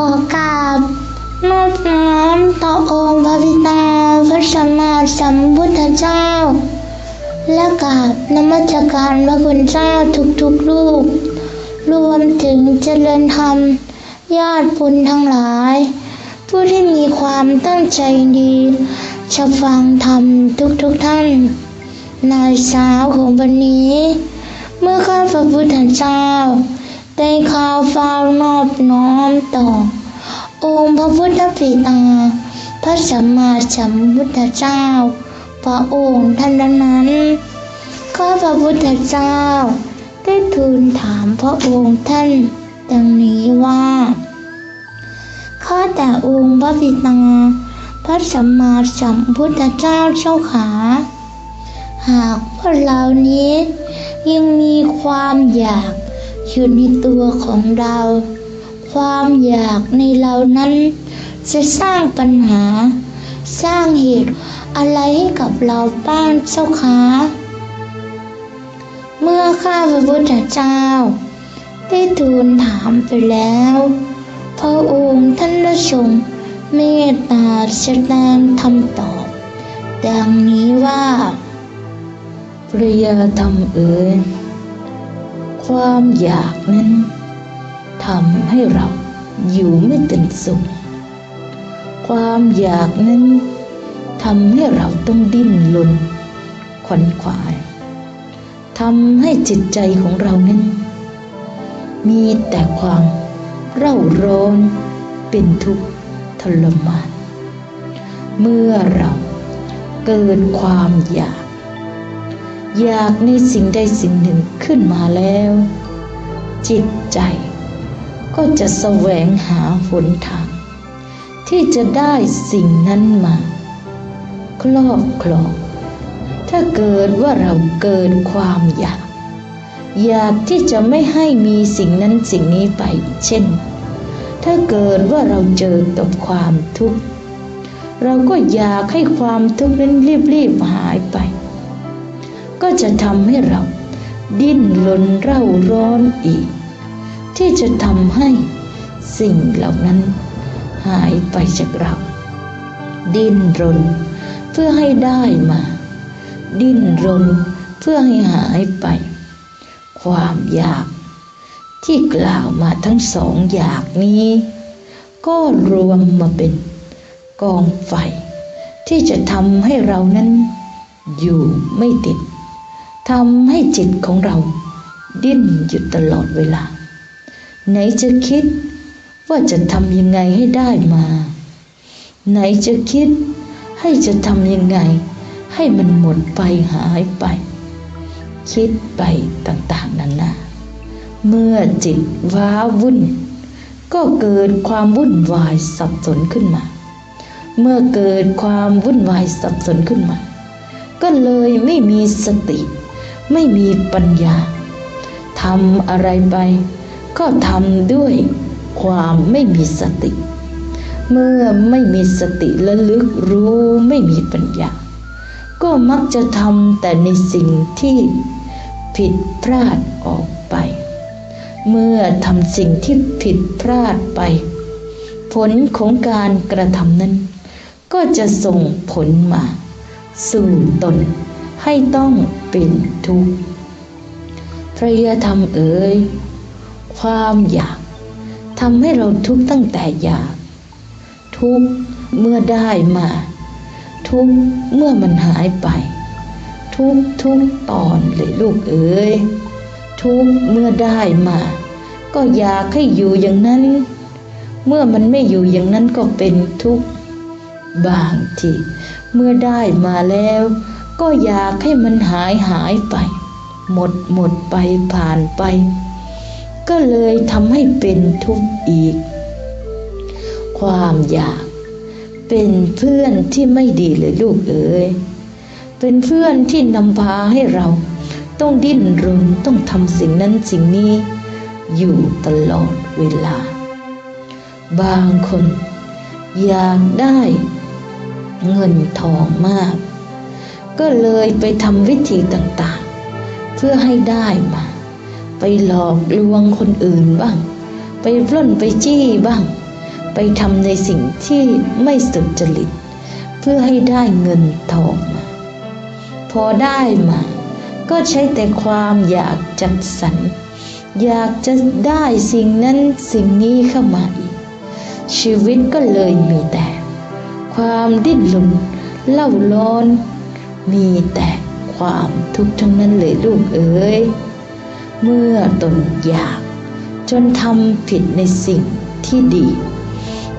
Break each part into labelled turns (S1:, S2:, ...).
S1: ขอกราบนอบน้อมต่อองค์พระบิดาพระสัมมาสัมพุทธเจ้า และกราบนมัสการพระคุณเจ้าทุกๆรูป รวมถึงเจริญธรรม ญาติปุณทั้งหลาย ผู้ที่มีความตั้งใจดีจะฟังธรรมทุกๆท่าน ในเช้าของวันนี้ เมื่อข้าพระพุทธเจ้า ได้ข่าวฟ้านอบน้อมต่อ องค์พระพุทธปิตาพระสัมมาสัมพุทธเจ้า พระองค์ท่านนั้นข้าพระพุทธเจ้า ได้ทูลถามพระองค์ท่านดังนี้ว่าข้าแต่องค์พระบิดาพระสัมมาสัมพุทธเจ้าเจ้าขา หากพวกเรานี้ยังมีความอยาก อยู่ในตัวของเรา ความอยากในเรานั้น จะสร้างปัญหา สร้างเหตุอะไรให้กับเราบ้างเจ้าคะเมื่อข้าพระพุทธเจ้า ได้ทูลถามไปแล้ว พระองค์ท่านได้ทรงเมตตาแสดงคำตอบ ดังนี้ว่า
S2: พระยธรรมเอ๋ย ความอยากนั้นทำให้เราอยู่ไม่เป็นสุข ความอยากนั้นทำให้เราต้องดิ้นรนขวนขวายทำให้จิตใจของเรานั้น มีแต่ความเร่าร้อนเป็นทุกข์ทรมาน เมื่อเราเกิดความอยาก อยากในสิ่งใดสิ่งหนึ่งขึ้นมาแล้ว จิตใจก็จะแสวงหาหนทาง ที่จะได้สิ่งนั้นมาครอบครองถ้าเกิดว่าเราเกิดความอยาก อยากที่จะไม่ให้มีสิ่งนั้นสิ่งนี้ไปเช่น ถ้าเกิดว่าเราเจอกับความทุกข์ เราก็อยากให้ความทุกข์นั้นรีบๆหายไป ก็จะทำให้เราดิ้นรนเร่าร้อนอีก ที่จะทำให้สิ่งเหล่านั้นหายไปจากเรา ดิ้นรนเพื่อให้ได้มา ดิ้นรนเพื่อให้หายไป ความอยากที่กล่าวมาทั้งสองอยากนี้ ก็รวมมาเป็นกองไฟ ที่จะทำให้เรานั้นอยู่ไม่ติด ทำให้จิตของเรา ดิ้นอยู่ตลอดเวลา ไหนจะคิดว่าจะทำยังไงให้ได้มา ไหนจะคิดให้จะทำยังไง ให้มันหมดไปหายไป คิดไปต่างๆนานาเมื่อจิตว้าวุ่น ก็เกิดความวุ่นวายสับสนขึ้นมา เมื่อเกิดความวุ่นวายสับสนขึ้นมา ก็เลยไม่มีสติ ไม่มีปัญญาทำอะไรไป ก็ทำด้วยความไม่มีสติ เมื่อไม่มีสติและลึกรู้ไม่มีปัญญา ก็มักจะทำแต่ในสิ่งที่ผิดพลาดออกไป เมื่อทำสิ่งที่ผิดพลาดไป ผลของการกระทำนั้น ก็จะส่งผลมา สู่ตนให้ต้อง เป็นทุกข์พระยาธรรมเอ๋ยความอยากทำให้เราทุกข์ตั้งแต่อยาก ทุกข์เมื่อได้มา ทุกข์เมื่อมันหายไป ทุกข์ทุกตอนเลยลูกเอ๋ยทุกข์เมื่อได้มา ก็อยากให้อยู่อย่างนั้น เมื่อมันไม่อยู่อย่างนั้นก็เป็นทุกข์บางทีเมื่อได้มาแล้ว ก็อยากให้มันหายหายไป หมดหมดไปผ่านไป ก็เลยทำให้เป็นทุกข์อีก ความอยากเป็นเพื่อนที่ไม่ดีเลยลูกเอ๋ยเป็นเพื่อนที่นำพาให้เราต้องดิ้นรนต้องทำสิ่งนั้นสิ่งนี้ อยู่ตลอดเวลา บางคนอยากได้เงินทองมาก ก็เลยไปทำวิธีต่างๆ เพื่อให้ได้มา ไปหลอกลวงคนอื่นบ้าง ไปปล้นไปจี้บ้าง ไปทำในสิ่งที่ไม่สุจริต เพื่อให้ได้เงินทองมา พอได้มา ก็ใช้แต่ความอยากจัดสรรอยากจะได้สิ่งนั้นสิ่งนี้เข้ามาอีก ชีวิตก็เลยมีแต่ ความดิ้นรนเล่าร้อน มีแต่ความทุกข์ทั้งนั้นเลยลูกเอ๋ย เมื่อตนอยาก จนทำผิดในสิ่งที่ดี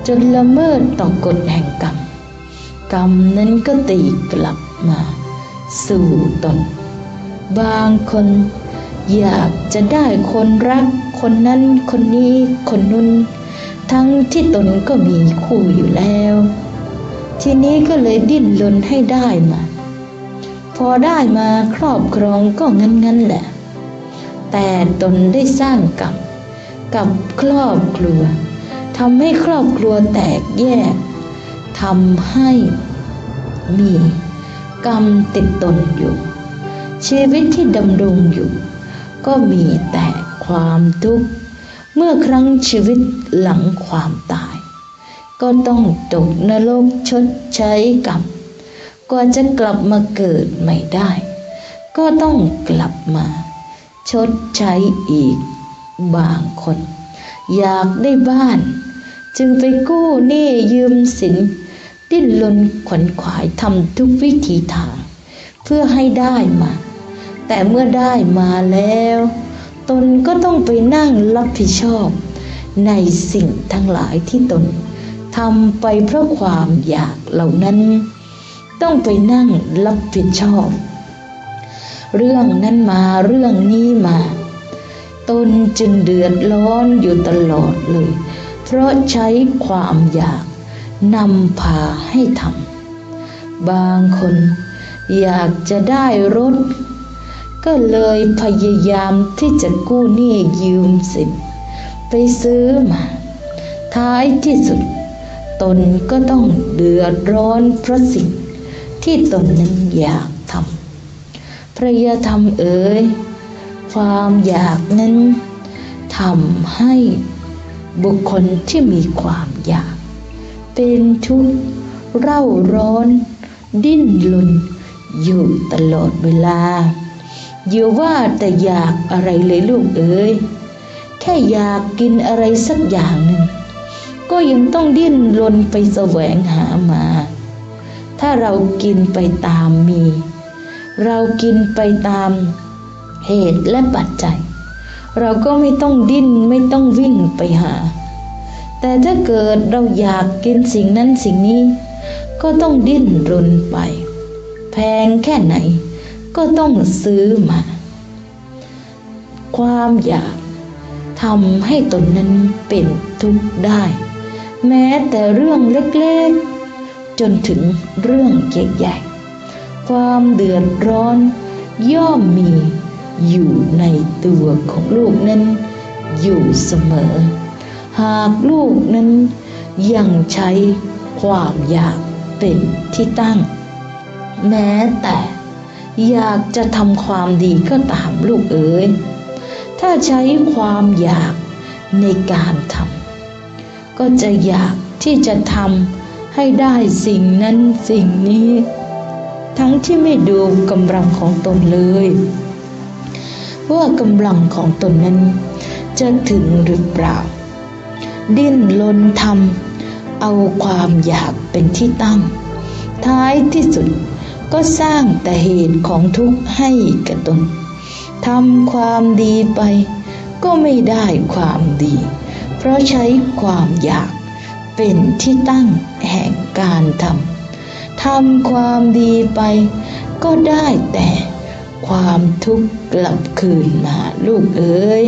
S2: จนละเมิดต่อกฎแห่งกรรม กรรมนั้นก็ตีกลับมา สู่ตน บางคนอยากจะได้คนรัก คนนั้นคนนี้คนนู้นทั้งที่ตนก็มีคู่อยู่แล้ว ทีนี้ก็เลยดิ้นรนให้ได้มา อได้มาครอบครองก็งั้นงันๆแหละ แต่ตนได้สร้างกรรมกับครอบครัวทำให้ครอบครัวแตกแยกทำให้มีกรรมติดตนอยู่ ชีวิตที่ดำรงอยู่ ก็มีแต่ความทุกข์ เมื่อครั้งชีวิตหลังความตาย ก็ต้องตกนรกชดใช้กรรม กว่าจะกลับมาเกิดใหม่ได้ ก็ต้องกลับมา ชดใช้อีก บางคน อยากได้บ้าน จึงไปกู้หนี้ยืมสิน ดิ้นรนขวนขวายทำทุกวิธีทาง เพื่อให้ได้มา แต่เมื่อได้มาแล้ว ตนก็ต้องไปนั่งรับผิดชอบ ในสิ่งทั้งหลายที่ตนทำไปเพราะความอยากเหล่านั้น ต้องไปนั่งรับผิดชอบ เรื่องนั้นมาเรื่องนี้มา ตนจึงเดือดร้อนอยู่ตลอดเลย เพราะใช้ความอยากนำพาให้ทำบางคนอยากจะได้รถ ก็เลยพยายามที่จะกู้หนี้ยืมสินไปซื้อมา ท้ายที่สุด ตนก็ต้องเดือดร้อนเพราะสิ่ง ที่ตนนั้นอยากทำพระยาธรรมเอ๋ยความอยากนั้นทำให้บุคคลที่มีความอยาก เป็นทุกข์เร่าร้อน ดิ้นรนอยู่ตลอดเวลาอย่าว่าแต่อยากอะไรเลยลูกเอ๋ยแค่อยากกินอะไรสักอย่างหนึ่งก็ยังต้องดิ้นรนไปแสวงหามา ถ้าเรากินไปตามมี เรากินไปตามเหตุและปัจจัย เราก็ไม่ต้องดิ้นไม่ต้องวิ่งไปหา แต่ถ้าเกิดเราอยากกินสิ่งนั้นสิ่งนี้ ก็ต้องดิ้นรนไป แพงแค่ไหน ก็ต้องซื้อมา ความอยากทำให้ตนนั้นเป็นทุกข์ได้ แม้แต่เรื่องเล็กๆ จนถึงเรื่องใหญ่ๆ ความเดือดร้อนย่อมมีอยู่ในตัวของลูกนั้น อยู่เสมอ หากลูกนั้นยังใช้ความอยากเป็นที่ตั้ง แม้แต่อยากจะทำความดีก็ตามลูกเอ๋ย ถ้าใช้ความอยากในการทำก็จะอยากที่จะทำ ให้ได้สิ่งนั้นสิ่งนี้ ทั้งที่ไม่ดูกำลังของตนเลยว่ากำลังของตนนั้น จะถึงหรือเปล่า ดิ้นรนทำเอาความอยากเป็นที่ตั้ง ท้ายที่สุดก็สร้างแต่เหตุของทุกข์ให้แก่ตนทำความดีไปก็ไม่ได้ความดี เพราะใช้ความอยากเป็นที่ตั้ง แห่งการทำทำความดีไปก็ได้แต่ความทุกข์กลับคืนมาลูกเอ๋ย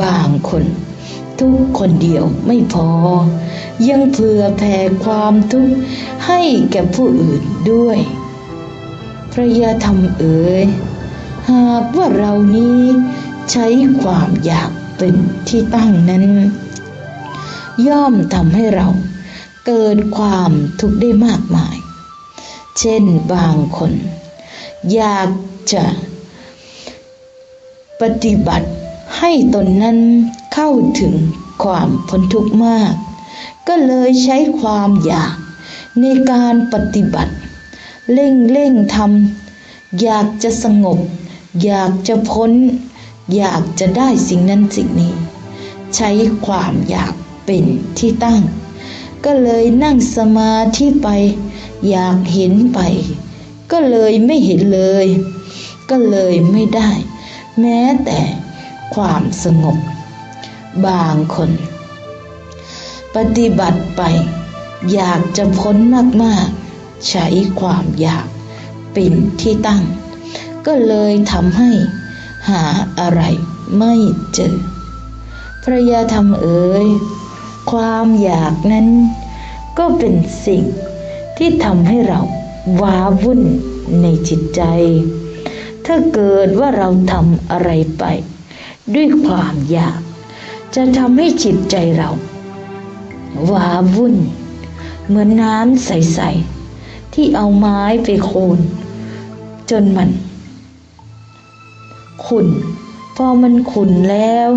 S2: บางคน ทุกคนเดียวไม่พอ ยังเผื่อแผ่ความทุกข์ให้แก่ผู้อื่นด้วยพระยาธรรมเอ๋ยหากว่าเรานี้ใช้ความอยากเป็นที่ตั้งนั้น ย่อมทำให้เรา เกิดความทุกข์ได้มากมาย เช่นบางคน อยากจะปฏิบัติให้ตนนั้นเข้าถึงความพ้นทุกข์มาก ก็เลยใช้ความอยากในการปฏิบัติ เร่งเร่งทำอยากจะสงบ อยากจะพ้น อยากจะได้สิ่งนั้นสิ่งนี้ ใช้ความอยากเป็นที่ตั้ง ก็เลยนั่งสมาธิไป อยากเห็นไป ก็เลยไม่เห็นเลย ก็เลยไม่ได้ แม้แต่ความสงบบางคน ปฏิบัติไป อยากจะพ้นมากๆ ใช้ความอยากเป็นที่ตั้ง ก็เลยทำให้หาอะไรไม่เจอพระยาธรรมเอ๋ย ความอยากนั้น ก็เป็นสิ่งที่ทำให้เราว้าวุ่นในจิตใจ ถ้าเกิดว่าเราทำอะไรไป ด้วยความอยาก จะทำให้จิตใจเราว้าวุ่น เหมือนน้ำใส ๆ ที่เอาไม้ไปโคน จนมัน ขุ่น พอมันขุ่นแล้ว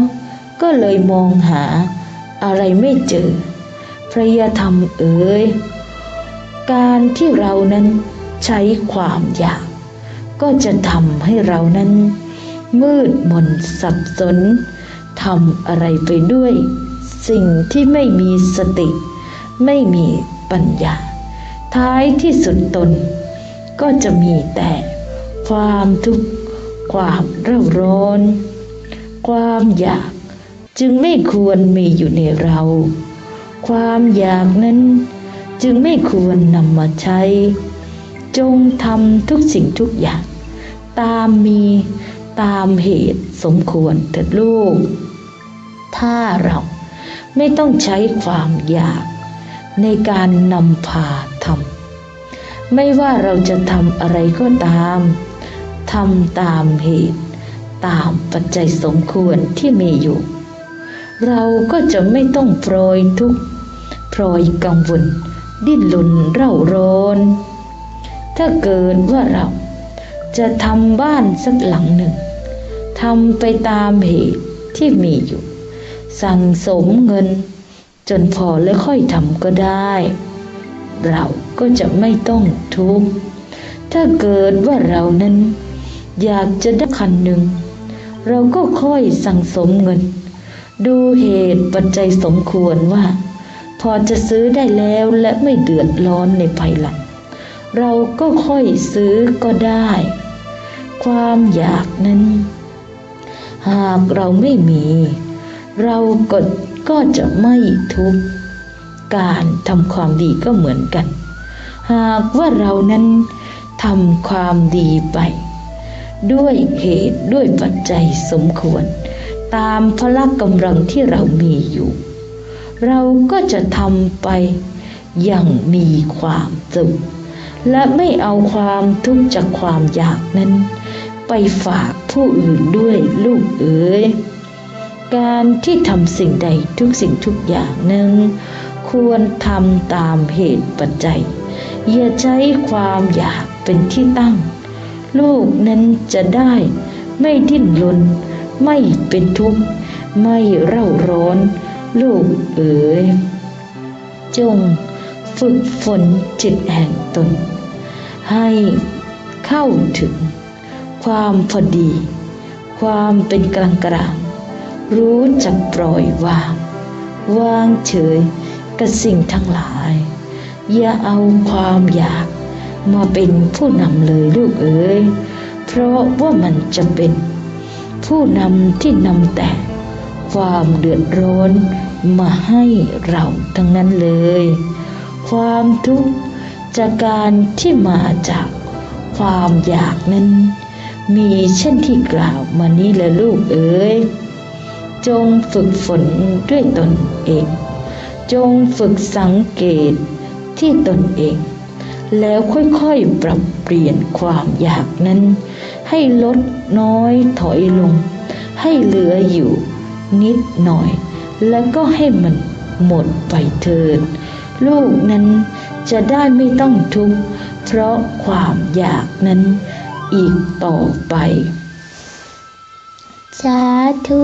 S2: ก็เลยมองหา อะไรไม่เจอ พระยาธรรมเอ๋ยการที่เรานั้นใช้ความอยาก ก็จะทำให้เรานั้น มืดมนสับสนทำอะไรไปด้วย สิ่งที่ไม่มีสติ ไม่มีปัญญา ท้ายที่สุดตน ก็จะมีแต่ ความทุกข์ความเร่าร้อน ความอยาก จึงไม่ควรมีอยู่ในเรา ความอยากนั้นจึงไม่ควรนำมาใช้ จงทำทุกสิ่งทุกอย่าง ตามมีตามเหตุสมควรเถิดลูก ถ้าเราไม่ต้องใช้ความอยากในการนำพาทำไม่ว่าเราจะทำอะไรก็ตามทำตามเหตุ ตามปัจจัยสมควรที่มีอยู่ เราก็จะไม่ต้องโปรยทุกข์โปรยกังวล ดิ้นรนเร่าร้อน ถ้าเกิดว่าเราจะทำบ้านสักหลังหนึ่งทำไปตามเหตุที่มีอยู่ สั่งสมเงิน จนพอแล้วค่อยทำก็ได้ เราก็จะไม่ต้องทุกข์ถ้าเกิดว่าเรานั้น อยากจะได้คันหนึ่ง เราก็ค่อยสั่งสมเงิน ดูเหตุปัจจัยสมควรว่า พอจะซื้อได้แล้วและไม่เดือดร้อนในภายหลังเราก็ค่อยซื้อก็ได้ ความอยากนั้น หากเราไม่มี เราก็ก็จะไม่ทุกข์การทำความดีก็เหมือนกัน หากว่าเรานั้นทำความดีไป ด้วยเหตุด้วยปัจจัยสมควร ตามพละกำลังที่เรามีอยู่ เราก็จะทำไปอย่างมีความสุขและไม่เอาความทุกข์จากความอยากนั้น ไปฝากผู้อื่นด้วยลูกเอ๋ยการที่ทำสิ่งใดทุกสิ่งทุกอย่างนั้นควรทำตามเหตุปัจจัย อย่าใช้ความอยากเป็นที่ตั้ง ลูกนั้นจะได้ไม่ดิ้นรน ไม่เป็นทุกข์ ไม่เร่าร้อน ลูกเอ๋ย จงฝึกฝนจิตแห่งตน ให้เข้าถึง ความพอดี ความเป็นกลางกลางรู้จักปล่อยวาง วางเฉยกับสิ่งทั้งหลาย อย่าเอาความอยากมาเป็นผู้นำเลยลูกเอ๋ย เพราะว่ามันจะเป็น ผู้นำที่นำแต่ ความเดือดร้อนมาให้เราทั้งนั้นเลย ความทุกข์จากการที่มาจากความอยากนั้น มีเช่นที่กล่าวมานี้แหละลูกเอ๋ยจงฝึกฝนด้วยตนเอง จงฝึกสังเกตที่ตนเอง แล้วค่อยๆปรับเปลี่ยนความอยากนั้น ให้ลดน้อยถอยลง ให้เหลืออยู่นิดหน่อย แล้วก็ให้มันหมดไปเถิดลูกนั้นจะได้ไม่ต้องทุกข์เพราะความอยากนั้นอีกต่อไป
S1: สาธุ